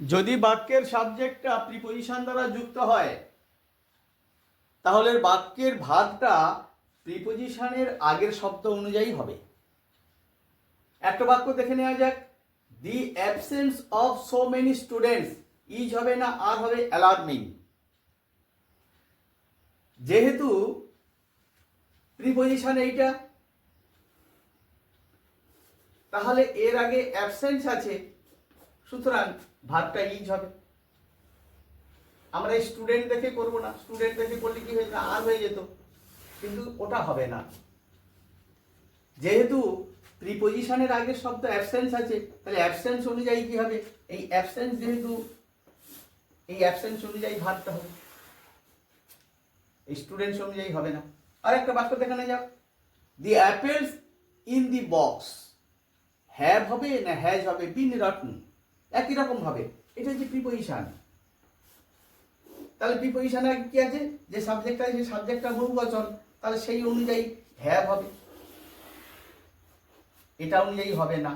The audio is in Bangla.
যদি বাক্যের সাবজেক্টটা প্রিপোজিশন দ্বারা যুক্ত হয়, তাহলে বাক্যের ভাগটা প্রিপোজিশনের আগের শব্দ অনুযায়ী হবে। একটা বাক্য দেখে নেওয়া যাক। The absence of so many students is হবে না, আর হবে অ্যালার্মিং যেহেতু প্রিপোজিশন এইটা, তাহলে এর আগে অ্যাবসেন্স আছে। সুতরাং ভাবটা ইজ হবে। আমরা স্টুডেন্ট দেখে করব না। স্টুডেন্ট দেখে করলে কি হয়ে আর হয়ে যেত। কিন্তু ওটা হবে না। যেহেতু প্রিপোজিশনের আগের শব্দ অ্যাবসেন্স আছে, তাহলে অ্যাবসেন্স অনুযায়ী কি হবে? এই অ্যাবসেন্স যেহেতু, এই অ্যাবসেন্স অনুযায়ী ভাবতে হবে। স্টুডেন্টস অনুযায়ী হবে না। আর একটা বাক্য দেখানো যাক। The apples in the box have হবে না হ্যাজ হবে? বিন রটন একই রকম হবে এটা হচ্ছে প্রিপোজিশন তাহলে প্রিপোজিশনে কি আছে? যে সাবজেক্টটা আছে সাবজেক্টটা বহু বচন তাহলে সেই অনুযায়ী হ্যাভ হবে। এটা অনুযায়ী হবে না।